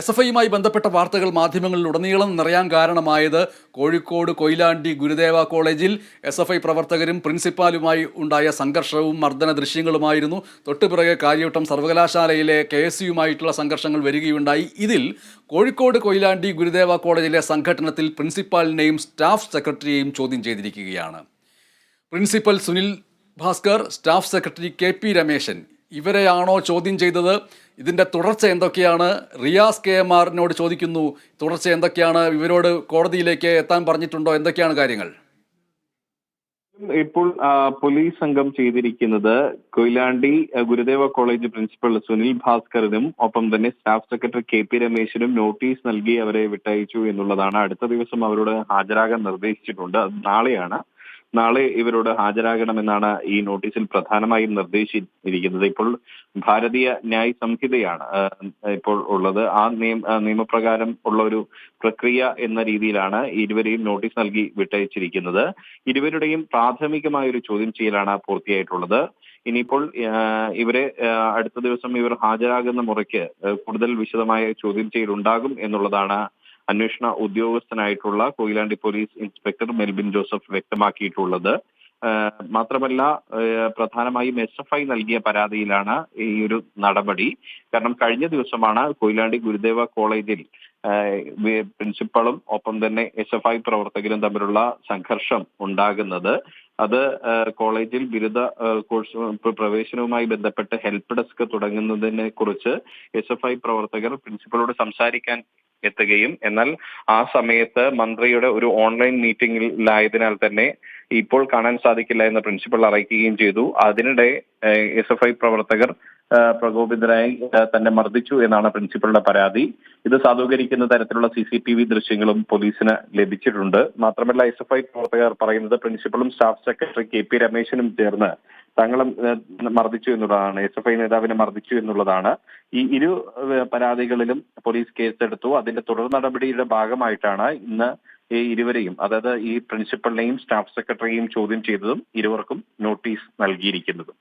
S F ഐയുമായി ബന്ധപ്പെട്ട വാർത്തകൾ മാധ്യമങ്ങളിൽ ഉടനീളം നിറയാൻ കാരണമായത് കോഴിക്കോട് കൊയിലാണ്ടി ഗുരുദേവ കോളേജിൽ എസ് എഫ് ഐ പ്രവർത്തകരും പ്രിൻസിപ്പാലുമായി ഉണ്ടായ സംഘർഷവും മർദ്ദന ദൃശ്യങ്ങളുമായിരുന്നു. തൊട്ടുപിറകെ കാര്യവട്ടം സർവകലാശാലയിലെ കെ എസ് യുമായിട്ടുള്ള സംഘർഷങ്ങൾ വരികയുണ്ടായി. ഇതിൽ കോഴിക്കോട് കൊയിലാണ്ടി ഗുരുദേവ കോളേജിലെ സംഘടനത്തിൽ പ്രിൻസിപ്പാലിനെയും സ്റ്റാഫ് സെക്രട്ടറിയെയും ചോദ്യം ചെയ്തിരിക്കുകയാണ്. Principal Sunil Bhaskar staff secretary K P Rameshan ഇവരെയാണോ ചോദ്യം ചെയ്തത്? ഇതിന്റെ തുടർച്ച എന്തൊക്കെയാണ്? റിയാസ് കെ എം ആറിനോട് ചോദിക്കുന്നു. തുടർച്ച എന്തൊക്കെയാണ്? ഇവരോട് കോടതിയിലേക്ക് എത്താൻ പറഞ്ഞിട്ടുണ്ടോ? എന്തൊക്കെയാണ് കാര്യങ്ങൾ? ഇപ്പോൾ പോലീസ് സംഘം ചെയ്തിരിക്കുന്നത് കൊയിലാണ്ടി ഗുരുദേവ കോളേജ് പ്രിൻസിപ്പൽ സുനിൽ ഭാസ്കറിനും ഒപ്പം തന്നെ സ്റ്റാഫ് സെക്രട്ടറി കെ പി രമേശിനും നോട്ടീസ് നൽകി അവരെ വിട്ടയച്ചു എന്നുള്ളതാണ്. അടുത്ത ദിവസം അവരോട് ഹാജരാകാൻ നിർദ്ദേശിച്ചിട്ടുണ്ട്. നാളെയാണ്. നാളെ ഇവരോട് ഹാജരാകണമെന്നാണ് ഈ നോട്ടീസിൽ പ്രധാനമായും നിർദ്ദേശിച്ചിരിക്കുന്നത്. ഇപ്പോൾ ഭാരതീയ ന്യായ സംഹിതയാണ് ഇപ്പോൾ ഉള്ളത്. ആ നിയമ നിയമപ്രകാരം ഉള്ള ഒരു പ്രക്രിയ എന്ന രീതിയിലാണ് ഇരുവരെയും നോട്ടീസ് നൽകി വിട്ടയച്ചിരിക്കുന്നത്. ഇരുവരുടെയും പ്രാഥമികമായ ഒരു ചോദ്യം ചെയ്യലാണ് പൂർത്തിയായിട്ടുള്ളത്. ഇനിയിപ്പോൾ ഇവരെ അടുത്ത ദിവസം ഇവർ ഹാജരാകുന്ന മുറയ്ക്ക് കൂടുതൽ വിശദമായ ചോദ്യം ചെയ്യലുണ്ടാകും എന്നുള്ളതാണ് അന്വേഷണ ഉദ്യോഗസ്ഥനായിട്ടുള്ള കൊയിലാണ്ടി പോലീസ് ഇൻസ്പെക്ടർ മെൽബിൻ ജോസഫ് വ്യക്തമാക്കിയിട്ടുള്ളത്. മാത്രമല്ല പ്രധാനമായും എസ് എഫ് ഐ നൽകിയ പരാതിയിലാണ് ഈ ഒരു നടപടി. കാരണം കഴിഞ്ഞ ദിവസമാണ് കൊയിലാണ്ടി ഗുരുദേവ കോളേജിൽ പ്രിൻസിപ്പളും ഒപ്പം തന്നെ എസ് എഫ് ഐ പ്രവർത്തകരും തമ്മിലുള്ള സംഘർഷം ഉണ്ടാകുന്നത്. അത് കോളേജിൽ ബിരുദ കോഴ്സ് പ്രവേശനവുമായി ബന്ധപ്പെട്ട് ഹെൽപ്പ് ഡെസ്ക് തുടങ്ങുന്നതിനെ കുറിച്ച് എസ് എഫ് ഐ പ്രവർത്തകർ പ്രിൻസിപ്പളോട് സംസാരിക്കാൻ എത്തുകയും എന്നാൽ ആ സമയത്ത് മന്ത്രിയുടെ ഒരു ഓൺലൈൻ മീറ്റിംഗിലായതിനാൽ തന്നെ ഇപ്പോൾ കാണാൻ സാധിക്കില്ല എന്ന് പ്രിൻസിപ്പൽ അറിയിക്കുകയും ചെയ്തു. അതിനിടെ എസ് എഫ് ഐ പ്രവർത്തകർ പ്രകോപിതരായി തന്നെ മർദ്ദിച്ചു എന്നാണ് പ്രിൻസിപ്പളുടെ പരാതി. ഇത് സാധൂകരിക്കുന്ന തരത്തിലുള്ള സി സി ടി വി ദൃശ്യങ്ങളും പോലീസിന് ലഭിച്ചിട്ടുണ്ട്. മാത്രമല്ല എസ് എഫ് ഐ പ്രവർത്തകർ പറയുന്നത് പ്രിൻസിപ്പളും സ്റ്റാഫ് സെക്രട്ടറി കെ പി രമേശനും ചേർന്ന് തങ്ങളും മർദ്ദിച്ചു എന്നുള്ളതാണ്. എസ് എഫ് ഐ നേതാവിനെ മർദ്ദിച്ചു എന്നുള്ളതാണ്. ഈ ഇരു പരാതികളിലും പോലീസ് കേസെടുത്തു. അതിന്റെ തുടർ നടപടിയുടെ ഭാഗമായിട്ടാണ് ഇന്ന് ഈ ഇരുവരെയും അതായത് ഈ പ്രിൻസിപ്പളിനെയും സ്റ്റാഫ് സെക്രട്ടറിയെയും ചോദ്യം ചെയ്തതും ഇരുവർക്കും നോട്ടീസ് നൽകിയിരിക്കുന്നതും.